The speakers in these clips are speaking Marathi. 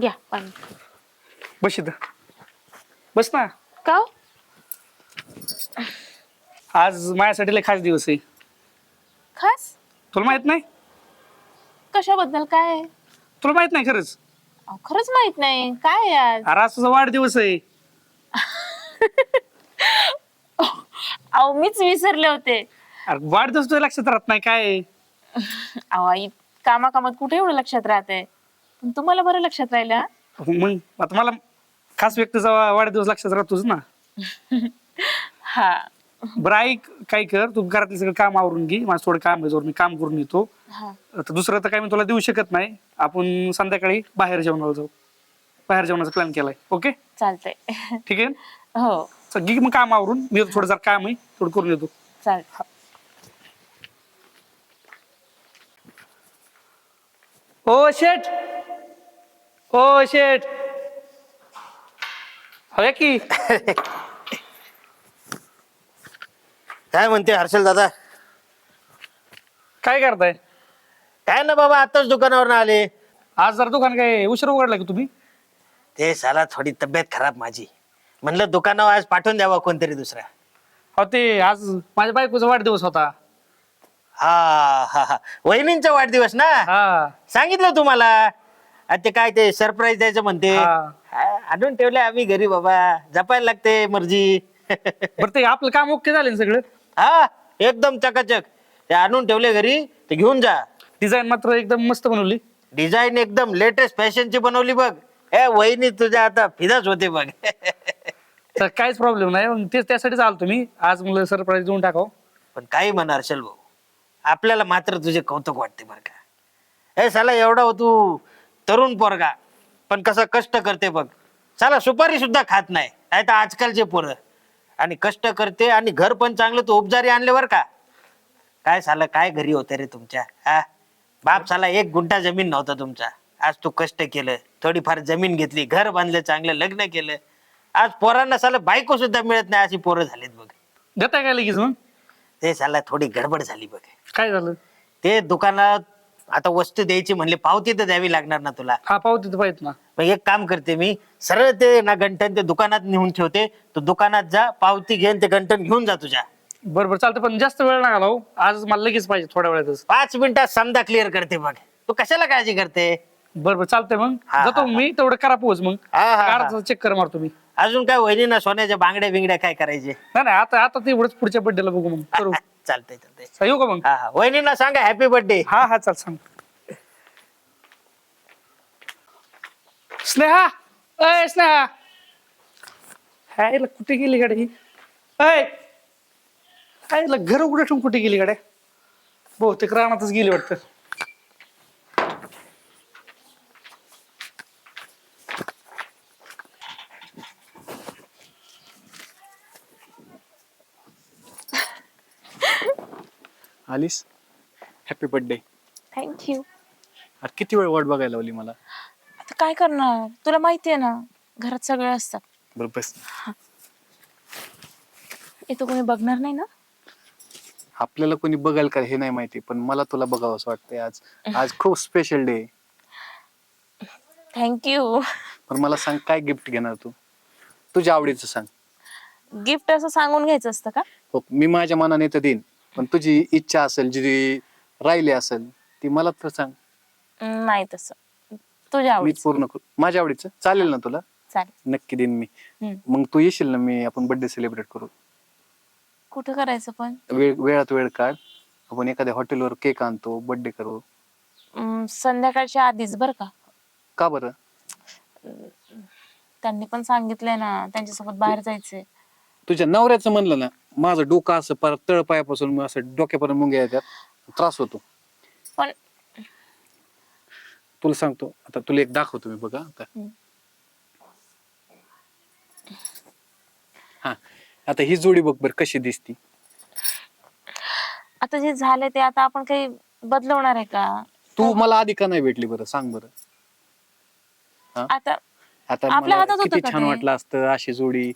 घ्या पाणी. बस इथं. बस ना. का हो? आज माझ्यासाठी लय खास दिवस आहे. खास? तुला माहीत नाही? कशाबद्दल? काय आहे? तुला माहीत नाही खरंच? अहो, खरंच माहीत नाही. काय आहे आज? अरे आज तुझा वाढदिवस आहे. अहो मीच विसरले होते. अरे वाढदिवस तुझ्या लक्षात राहत नाही. काय आहे? अहो आई कामाकामात कुठे एवढं लक्षात राहते? पण तुम्हाला बरं लक्षात राहिलं हा? मग आता मला खास व्यक्तीचा वा- वाढदिवस लक्षात राहतोच ना. हा. बरं ऐक काय कर तू घरातलं सगळं काम आवरून घे माझं थोडं काम आहे जोर मी काम करून येतो. हा. आता दुसरं तर काय मी तुला देऊ शकत नाही. आपण संध्याकाळी बाहेर जेवणाला जाऊ. बाहेर जेवणाचा प्लॅन केलाय. ओके चालतंय. ठीक आहे? हो. चल, घे मग काम आवरून. मी थोडं जर काम आहे थोडं करून येतो. चालतंय ओ शेठ! ओ शेठ हव्या की? काय म्हणते हर्षल दादा? काय करताय? काय ना बाबा आताच दुकानावर आले. आज जर दुकान काय उशीर उघडला की तुम्ही? ते साला थोडी तब्येत खराब माझी. म्हणलं दुकानावर आज पाठवून द्यावा कोणतरी दुसरा. हो ते आज माझ्या बायकोचा वाढदिवस होता. हा हा हा. वहिनींचा वाढदिवस ना? हा. सांगितलं तुम्हाला? आ, ते काय ते सरप्राईज द्यायचं म्हणते. हा. हा, आणून ठेवले आम्ही घरी बाबा. जपायला लागते मर्जी. बरं ते आपलं काम ओके झालं ना सगळं? हा एकदम चकाचक. ते आणून ठेवले घरी. ते घेऊन जा. डिझाईन मात्र एकदम मस्त बनवली. डिझाईन एकदम लेटेस्ट फॅशनची बनवली बघ. ए वहिनी तुझ्या आता फिदाच होते बघ. तर काहीच प्रॉब्लेम नाही. मग तेच त्यासाठीच आलो तुम्ही. आज मला सरप्राईज देऊन टाकाव. पण काही म्हणा हर्षल भाऊ आपल्याला मात्र तुझे कौतुक वाटते बरं का. ए साला एवढा हो तू. तरुण पोरगा. पण कसं कष्ट करते बघ. साला सुपारी सुद्धा खात नाही. नाही तर आजकालचे पोरं. आणि कष्ट करते आणि घर पण चांगलं तू उपजारी आणले बरं का? काय साला काय घरी होते रे तुमच्या? हा? बाप साला एक गुंठा जमीन नव्हता तुमचा. आज तू कष्ट केलं. थोडीफार जमीन घेतली घर बांधलं चांगलं लग्न केलं. आज पोरांना साला बायको सुद्धा मिळत नाही अशी पोरं झालीत बघ. देताय काय लगेच मग? ते साला थोडी गडबड झाली बघ. काय झालं? ते दुकानात आता वस्तू द्यायची म्हणले पावती तर द्यावी लागणार ना तुला. हा पावती तर पाहिजे ना. मग एक काम करते मी सरळ ते ना गंठन ते दुकानात नेऊन ठेवते. तू दुकानात जा पावती घेऊन ते गंठन घेऊन जा तुझ्या. बरं बरं चालतं पण जास्त वेळ नका लावू आज मला लगेच पाहिजे थोड्या वेळातच. पाच मिनिटात समजा क्लिअर करते बघ तू कशाला काळजी करते? बरं बरं चालतंय मग. हा, जातो हा, मी तेवढं करा पोच मग. हा, हा, हा. चेक कर मारतो मी अजून काय वहिनीना सोन्याच्या बांगड्या बिंगड्या काय करायचे? नाही नाही आता आता तेवढंच पुढच्या बड्डेला बघू मग करू. चालतंय चालतंय. येऊ का मग? हा हा. वहिनींना सांगा हॅपी बर्थडे हा हा चाल सांग. स्नेहा! अय स्नेहा! हाय ला कुठे गेली गाडी ही? अय हाय ला घर उघडं ठेवून कुठे गेली गाड्या? बहुतेक रानातच गेली वाटतं. आलीस? हॅपी बर्थडे थँक्यू अरे किती वेळ वाट बघायला लावली मला? आता काय करणार? तुला माहितीये ना घरात सगळे असतात बरं बस. इथं कोणी बघणार नाही ना? आपल्याला कोणी बघाल का हे नाही माहिती पण मला तुला बघावं असं वाटतंय आज. आज खूप स्पेशल डे थँक्यू पण मला सांग काय गिफ्ट घेणार तू? तुझ्या आवडीचं सांग. गिफ्ट असं सांगून घ्यायचं असतं का? हो मी माझ्या मनाने तर देईन. पण तुझी इच्छा असेल जी राहिली असेल ती मला तर सांग. नाही तसं. तुझ्या मी आवडीचं. पूर्ण करू. माझ्या आवडीचं? चालेल ना तुला? चालेल. नक्की देईन मी. हम्म. मग तू येशील ना मी आपण बर्थडे सेलिब्रेट करू. कुठं करायचं पण? वेळ वेळात वेळ काढ. आपण एखाद्या हॉटेलवर केक आणतो बर्थडे करू. अं, संध्याकाळच्या आधीच बरं का? का बरं? त्यांनी पण सांगितलंय ना त्यांच्यासोबत बाहेर जायचंय. तुझ्या नवऱ्याचं म्हणलं ना माझं डोकं असं परत तळपायापासून मग असं डोक्यापर्यंत मुंग्या येतात त्रास होतो. पण तुला सांगतो आता तुला एक दाखवतो मी बघा आता. हा आता ही जोडी बघ बर कशी दिसती. आता जे झालंय ते आता आपण काही बदलवणार आहे का? तू मला आधी का नाही भेटली बरं? सांग बरं. आता आता आपल्या मला हातात होतं किती का छान ते? वाटलं असतं अशी जोडी.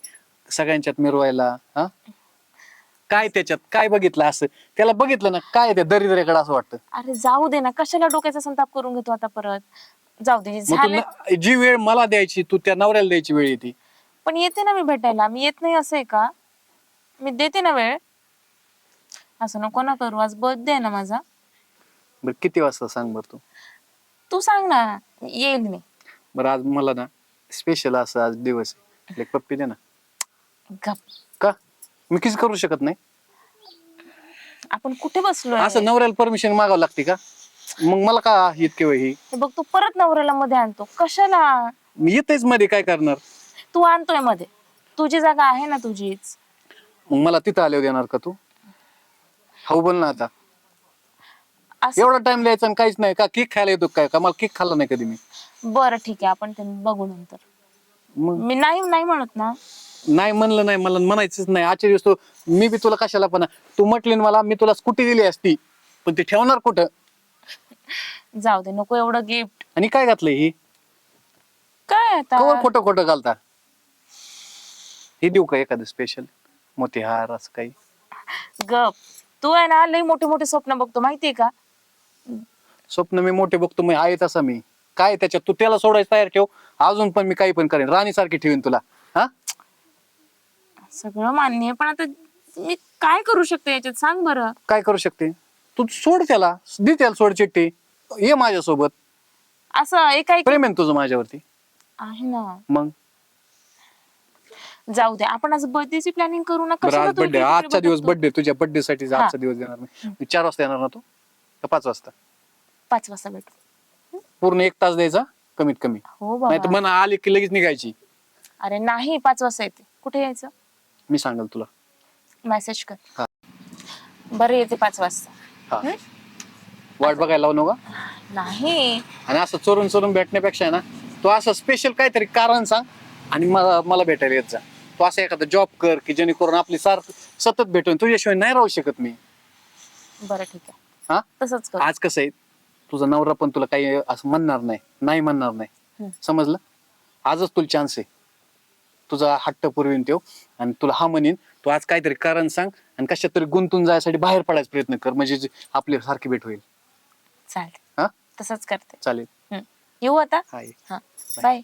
सगळ्यांच्यात मिरवायला हा? काय त्याच्यात? काय बघितलं असं? त्याला बघितलं ना काय त्या दरिद्र्याकडे असं वाटतं? अरे जाऊ दे ना कशाला डोक्याचा संताप करून घेतो आता परत? जाऊ दे मग तू झाले. न- जी वेळ मला द्यायची तू त्या नवऱ्याला द्यायची वेळ येते. पण येते ना मी भेटायला. मी येत नाही असं आहे का? मी देते ना वेळ. असं नको ना करू. आज बर्थडे आहे ना माझा. बरं किती वाजता सांग बरं तू? तू सांग ना. येईल मी. बरं आज मला ना स्पेशल असं आज दिवस आहे. एक पप्पी दे ना. गप. का? मी किस करू शकत नाही? आपण कुठे बसलोय? असं नवऱ्याला परमिशन मागावं लागते का? मग मला का इतके वेळ ही बघ तू परत नवऱ्याला मध्ये आणतो. कशाला? मी येतेच मध्ये काय करणार? तू आणतोयमध्ये. तुझी जागा आहे ना तुझीच. मग मला तिथं आल्यावर देणार का तू? हो बोल ना आता. असं एवढा टाइम द्यायचा आणि काहीच नाही. का केक खायला येतो काय? का मला केक खाल्ला नाही कधी मी? बरं ठीक आहे. आपण ते बघू नंतर. मग? मी नाही नाही म्हणत ना. नाही म्हणलं नाही मला म्हणायचंच नाही. आजच्या दिवस तू मी बी तुला कशाला पण तू म्हटली ना मला मी तुला स्कूटी दिली असती. पण ती ठेवणार कुठं? जाऊ दे नको एवढं गिफ्ट. आणि काय घातलं ही? काय कवर आता खोटं खोटं घालता. हे देऊ का एखादं स्पेशल मोतीहार असं काही? गप. तू आहे ना लई मोठे मोठे स्वप्न बघतो माहितीये का? स्वप्न मी मोठे बघतो मी आहे तसा मी. काय त्याच्यात? तू त्याला सोडायचं तयार ठेव. अजून पण मी काही पण करेन. राणी सारखी ठेवीन तुला. सगळं मान्य आहे पण आता मी काय करू शकते याच्यात? सांग बरं. काय करू शकते? तू सोड त्याला. दे त्याला सोड चिठ्ठी. ये माझ्यासोबत. असं एका प्रेम आहे ना तुझं माझ्यावरती? आहे ना. मग? जाऊ दे. आपण आज बर्थडेची प्लॅनिंग करू ना बरं कशाला आज तू बर्थडे आजचा दिवस? बर्थडे तुझ्या बर्थडे साठी हा. आजचा दिवस देणार मी मी चार वाजता येणार ना तू? का पाच वाजता? पाच वाजता भेटू. पूर्ण एक तास द्यायचा कमीत कमी. हो नाही तर बाबा. मना आली की लगेच निघायची. अरे नाही पाच वाजता येते. कुठे यायचं? मी सांगाल तुला. मेसेज कर. हा. बरं येते पाच वाजता. हा. हं? वाट बघायला लावू नका. नाही. आणि असं चोरून चोरून भेटण्यापेक्षा आहे ना तू असं स्पेशल काहीतरी कारण सांग आणि मला मला भेटायला येत जा. तू असं एखादा जॉब कर की जेणेकरून आपली सार सतत भेटून तुझ्याशिवाय नाही राहू शकत मी. बरं ठीक आहे. हा? तसंच कर. आज कसं आहे तुझा नवरा पण तुला काही असं म्हणणार नाही नाही म्हणणार नाही. हम्म. समजलं? आजच तुला चान्स आहे. तुझा हट्ट पुरवीन तो आणि तुला हा म्हणेन तू आज काहीतरी कारण सांग आणि कशात तरी गुंतून जायसाठी बाहेर पडायचा प्रयत्न कर म्हणजे जे आपली सारखी भेट होईल. चालते हा? तसंच करते. चालेल. येऊ आता? हाय हा. Bye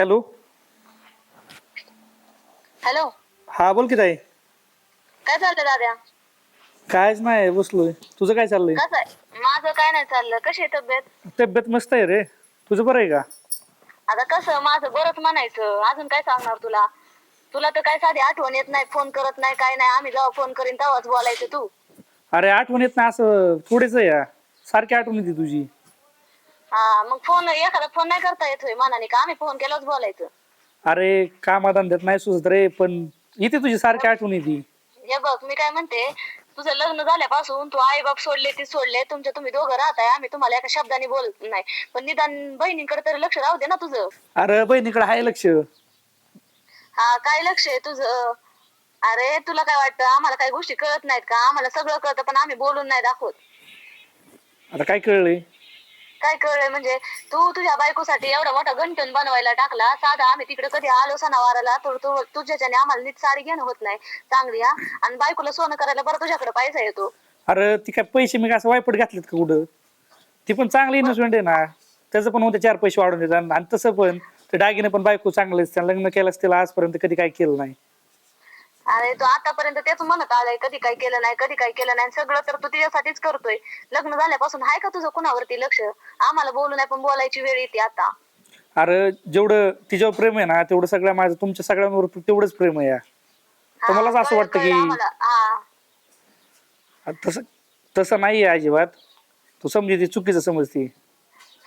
hello. हॅलो. हा बोल की ताई. काय चाललंय दाद्या? कायच नाही बसलोय. तुझं काय चाललंय? कसं आहे? माझं काय नाही चाललं. कशी आहे तब्येत? तब्येत मस्त आहे रे. तुझं बरं आहे का? आता कसं माझं बरंच म्हणायचं. अजून काय सांगणार तुला? तुला तर काय साधी आठवण येत नाही फोन करत नाही काय नाही. आम्ही जेव्हा फोन करीन तेव्हाच बोलायचं तू. अरे आठवण येत नाही असं थोडेच आहे या. सारखी आठवण येते तुझी. हा मग फोन एखादा फोन नाही करता येतोय मनाने का? आम्ही फोन केलाच बोलायचं. अरे कामाधंद्यात नाही सुचत रे पण येते तुझी सारखी आठवण येते. हे बघ मी काय म्हणते तुझं लग्न झाल्यापासून तू आई बाप सोडले ती सोडले तुमच्या तुम्ही दोघं राहताय आम्ही तुम्हाला एका शब्दाने बोलत नाही. पण निदान बहिणीकडे तरी लक्ष राहू दे ना तुझं. अरे बहिणीकडे आहे लक्ष. हा काय लक्ष आहे तुझं? अरे तुला काय वाटतं आम्हाला काही गोष्टी कळत नाहीत का? आम्हाला सगळं कळतं पण आम्ही बोलून नाही दाखवत. आता काय कळलंय? काय कळलंय? म्हणजे तू तुझ्या बायकोसाठी एवढा मोठा गंठन बनवायला टाकला. साधा आम्ही तिकडे कधी आलो सणावाराला तर तू तुझ्याच्याने आम्हाला नीट साडी घेणं होत नाही. चांगली हा? आणि बायकोला सोनं करायला बरं तुझ्याकडे पैसा येतो. अरे ती काय पैसे मी काय असं वायपट घातलेत का कुठं? ती पण चांगली इन्व्हेस्टमेंट आहे ना. त्याचं पण होते चार पैसे वाढून देतात. आणि तसं पण ते दागिने पण बायको चांगले लग्न केलंच तिला आजपर्यंत कधी काय केलं नाही. अरे तू आतापर्यंत तेच म्हणत आलाय कधी काय केलं नाही कधी काय केलं नाही आणि सगळं तर तू तिच्यासाठीच करतोय. लग्न झाल्यापासून आहे का तुझं कुणावरती लक्ष? आम्हाला बोलू नाही पण बोलायची वेळ येते आता. अरे जेवढं तिच्यावर प्रेम आहे ना तेवढं सगळ्या माझं तुमच्या सगळ्यांवर तेवढंच प्रेम आहे तर मलाच असं वाटतं की आम्हाला. हा. आ, तसं तसं नाही आहे अजिबात. तू समजी ती चुकीचं समजती.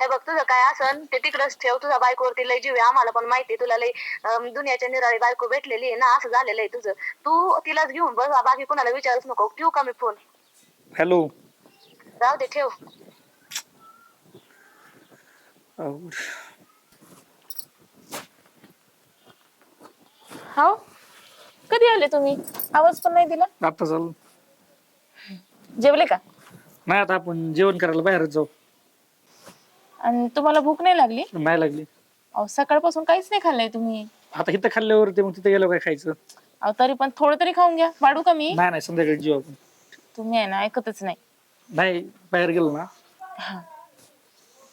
हे बघ तुझं काय असन? ते तिकडच ठेव. तुझ्या बायकोवरती लय जीव आहे आम्हाला पण माहिती तुला लय अं, दुनियाच्या निराळी बायको भेटलेली आहे ना असं झालेलं आहे तुझं. तू तिलाच घेऊन बस बाकी कुणाला विचारूच नको. ठेवू का मी फोन? हॅलो. जाऊ दे ठेव. हो? कधी आले तुम्ही? आवाज पण नाही दिला? आता चालू. जेवले का? नाही आता आपण जेवण करायला बाहेरच जाऊ. आणि तुम्हाला भूक नाही लागली? नाही लागली. अहो सकाळपासून काहीच नाही खाल्लंय तुम्ही. आता इथं खाल्ल्यावर ते मग तिथे गेलो काय खायचं? अहो तरी पण थोडं तरी खाऊन घ्या. वाढू का मी? नाही नाही संध्याकाळी जेवू आपण. तुम्ही आहे ना ऐकतच नाही. नाही बाहेर गेलो ना. हा.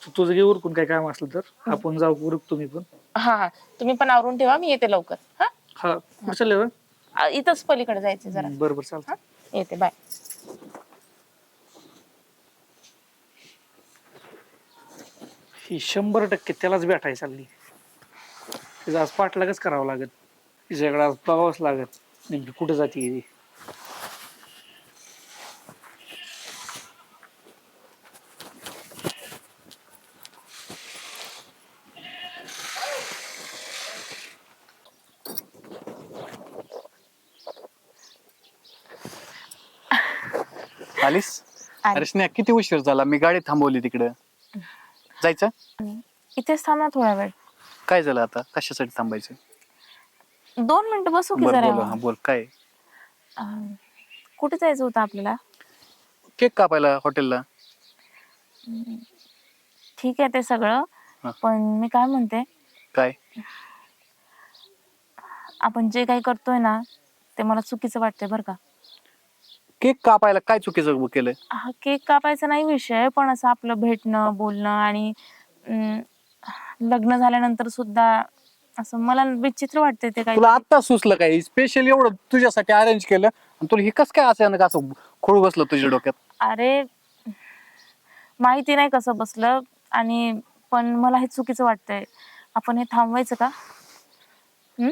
तू तुझं घे उरकून काय काम असलं तर. आपण जाऊ उरक तुम्ही पण. हा हा. तुम्ही पण आवरून ठेवा मी येते लवकर. हा? हा. कुठं बरं? इथंच पलीकडे जायचं जरा. बरं बरं चालतं येते बाय. ही शंभर टक्के त्यालाच भेटायला चालली. तिचं आज पाठलागच करावं लागत. तिच्याकडे आज बघावंच लागत. नेमकी कुठं जाते ती आलीस? आली. अरे स्नेहा किती उशीर झाला? मी गाडी थांबवली तिकडं. जायचं? इथेच थांबा थोडा वेळ. काय झालं आता? कशासाठी थांबायचं? दोन मिनिटं बसू की बरं बोल जरा हा बोल काय? अं, कुठे जायचं होतं आपल्याला? केक कापायला हॉटेलला. ठीक आहे ते सगळं. हा. पण मी काय म्हणते? काय? आपण जे काही करतोय ना ते मला चुकीचं वाटतंय बरं का. केक कापायला काय चुकीचं केलं हा केक कापायचा नाही विषय पण असं आपलं भेटणं बोलणं आणि अं, लग्न झाल्यानंतर सुद्धा असं मला विचित्र वाटते ते काही तुला आत्ता सुचलं काय? स्पेशल एवढं तुझ्यासाठी अरेंज केलं आणि तुला हे कसं काय अचानक असं खोळ बसलं तुझ्या डोक्यात? अरे माहिती नाही कसं बसलं आणि पण मला हे चुकीचं वाटतंय. आपण हे थांबवायचं का? हम्म?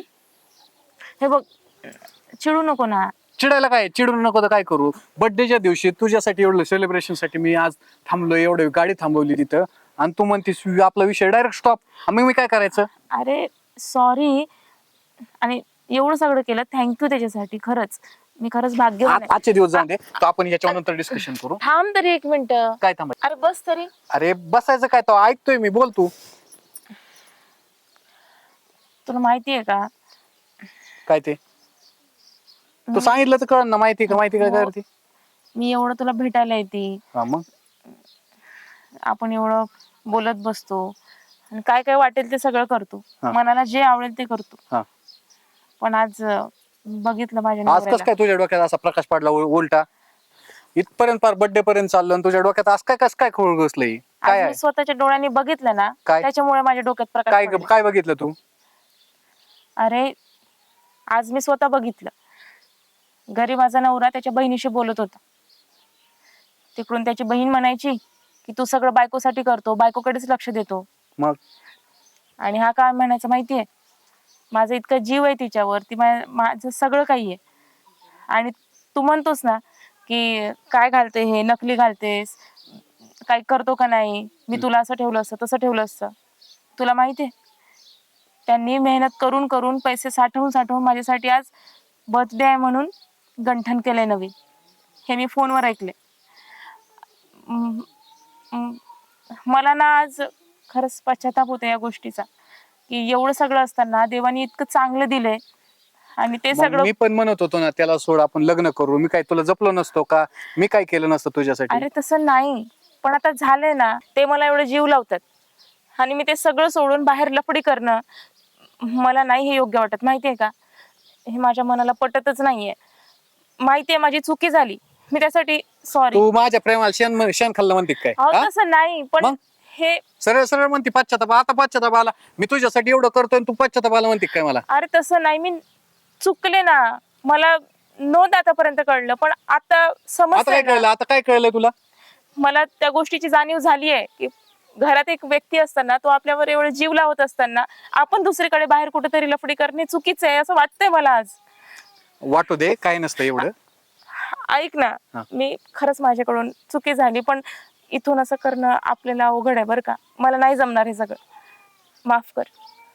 हे बघ चिडू नको ना. चिडायला काय? चिडून नको तर काय करू? बर्थडेच्या दिवशी तुझ्यासाठी एवढं सेलिब्रेशनसाठी मी आज थांबलो एवढं गाडी थांबवली तिथं. आणि तू म्हणतीस आपला विषय डायरेक्ट स्टॉप मग मी काय करायचं? अरे सॉरी आणि एवढं सगळं केलं थँक्यू त्याच्यासाठी खरंच. मी खरंच आहे. आजचे दिवस जाऊ दे. तर आपण याच्यानंतर डिस्कशन करू. थांब तरी एक मिनिट. काय थांबाय अरे बस तरी. अरे बसायचं काय तो? ऐकतोय मी बोल तू. तुला माहिती आहे का? काय ते? तू सांगितलं तर कळ ना माहिती का माहिती काय करते? मी एवढं तुला भेटायला येते. हा मग? आपण एवढं बोलत बसतो. आणि काय काय वाटेल ते सगळं करतो. हा. मनाला जे आवडेल ते करतो. हा. पण आज अं, बघितलं माझ्या आज कस नवऱ्याला. काय तुझ्या डोक्यात असा प्रकाश पडला उलटा? इथपर्यंत पार बर्थडे पर्यंत चाललं आणि तुझ्या डोक्यात आज काय कस काय खोळ घुसलंय? आज काय मी आहे? स्वतःच्या डोळ्यांनी बघितलं ना काय? त्याच्यामुळे माझ्या डोक्यात प्रकाश काय पडले. काय बघितलं तू? अरे आज मी स्वतः बघितलं. घरी माझा नवरा त्याच्या बहिणीशी बोलत होता. तिकडून त्याची बहीण म्हणायची की तू सगळं बायकोसाठी करतो बायकोकडेच लक्ष देतो. मग? आणि हा काय म्हणायचं माहितीये? माझा इतका जीव आहे तिच्यावर ती मा- माझं सगळं काही आहे आणि तू म्हणतोस ना की काय घालते हे? नकली घालतेस? काय करतो का नाही? मी तुला असं ठेवलं असतं तसं ठेवलं असतं. तुला माहितीये? त्यांनी मेहनत करून करून पैसे साठवून साठवून माझ्यासाठी आज बर्थडे आहे म्हणून गंठन केलंय नवीन. हे मी फोनवर ऐकले म- म- मला ना आज खरंच पश्चाताप होतो या गोष्टीचा. की एवढं सगळं असताना देवानी इतकं चांगलं दिलंय. आणि ते मग सगळं मी पण म्हणत होतो ना त्याला सोड आपण लग्न करू. मी काय तुला जपलो नसतो का? मी काय केलं नसतं तुझ्यासाठी? अरे तसं नाही. पण आता झालंय ना ते मला एवढं जीव लावतात. आणि मी ते सगळं सोडून बाहेर लफडी करणं मला नाही हे योग्य वाटत. माहितीये का? हे माझ्या मनाला पटतच नाहीये. माहितीये माझी चुकी झाली. मी त्यासाठी सॉरी तू माझ्या प्रेमाला शेण शेण खाल्लं म्हणते काय? हा? तसं नाही पण मग? हे सरळ सरळ म्हणते पश्चाताप आता पश्चाताप आला. मी तुझ्यासाठी एवढं करतोय आणि तू पश्चाताप आला म्हणते काय मला? अरे तसं नाही. मी चुकले ना. मला नोंद आतापर्यंत कळलं पण आता आता समजतंय काय ना. कळलं? आता काय कळलंय तुला? मला त्या गोष्टीची जाणीव झाली आहे की घरात एक व्यक्ती असताना तो आपल्यावर एवढं जीव लावत असताना आपण दुसरीकडे बाहेर कुठेतरी लफडी करणे चुकीचं आहे असं वाटतंय मला आज. वाटू दे काय नसतं एवढं. ऐक ना. मी खरंच माझ्याकडून चुकी झाली पण इथून असं करणं आपल्याला अवघड आहे बरं का. मला नाही जमणार हे सगळं. माफ कर.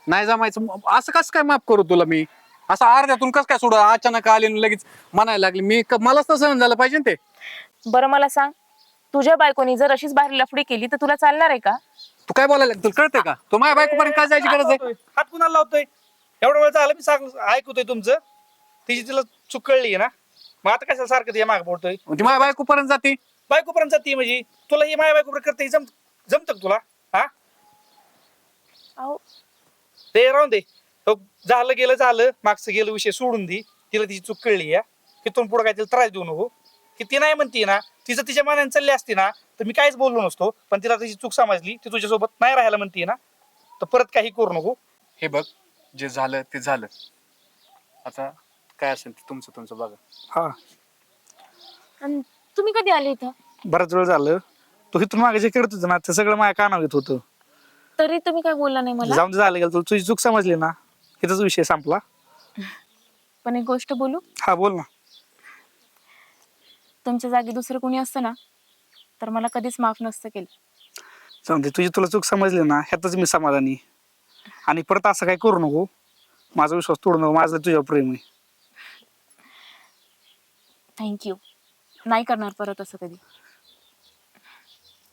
नाही जमायचं. म- असं कसं काय माफ करू तुला मी? असं अर्ध्यातून कसं काय सोडू? अचानक आले आणि लगेच म्हणायला लागली. मी क- मलाच तर सहन झालं पाहिजे ना ते. बरं मला सांग. तुझ्या बायकोनी जर अशीच बाहेर लफडी केली तर तुला चालणार आहे का? तू काय बोलायला लागली? तुला कळतंय का? तू माझ्या बायकोपर्यंत काय जायची गरज आहे? हात कुणाला लावतोय. एवढा वेळ झाला मी सांग ऐकतोय तुमचं. तिची तिला चूक कळली ना? मग आता कशाला सारखं ते माग पडतोय? ती माझ्या बायकोपर्यंत जाते. बायकोपर्यंत जाते म्हणजे? तुला ही माझ्या बायकोपर्यंत करते जम जमत तुला? हा? अहो. ते राहून दे. हो, झालं गेलं झालं. मागचं गेलं विषय सोडून दे. तिला तिची चूक कळली या तिथून पुढे काय तिला त्रास देऊ नको. की ती नाही म्हणते ना तिचं तिच्या मनाने चालली असती ना तर मी काहीच बोललो नसतो. पण तिला तिची चूक समजली. ती तुझ्यासोबत नाही राहायला म्हणते ना तर परत काही करू नको. हे बघ जे झालं ते झालं. आता काय असेल ते तुमचं तुमचं बघा. हा. आणि तुम्ही कधी आले इथं? बराच वेळ झालं. तो इथून मागे जे करत होतं ना ते सगळं माझ्या कानावर येत होतं. तरी तुम्ही काय बोलला नाही मला? जाऊन झालं गेलं. तुला तुझी चूक समजली ना. इथंच विषय संपला. पण एक गोष्ट बोलू? हा बोल ना. तुमच्या जागी दुसरं कोणी असतं ना तर मला कधीच माफ नसतं केलं. जाऊन दे तुझी तुला चूक समजली ना ह्यातच मी समाधानी. आणि परत असं काही करू नको. माझा विश्वास तोडू नको. माझं तुझ्यावर प्रेम आहे. थँक्यू नाही करणार परत असं कधी.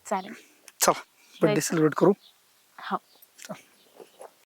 चालेल. चला बर्थडे सेलिब्रेट करू.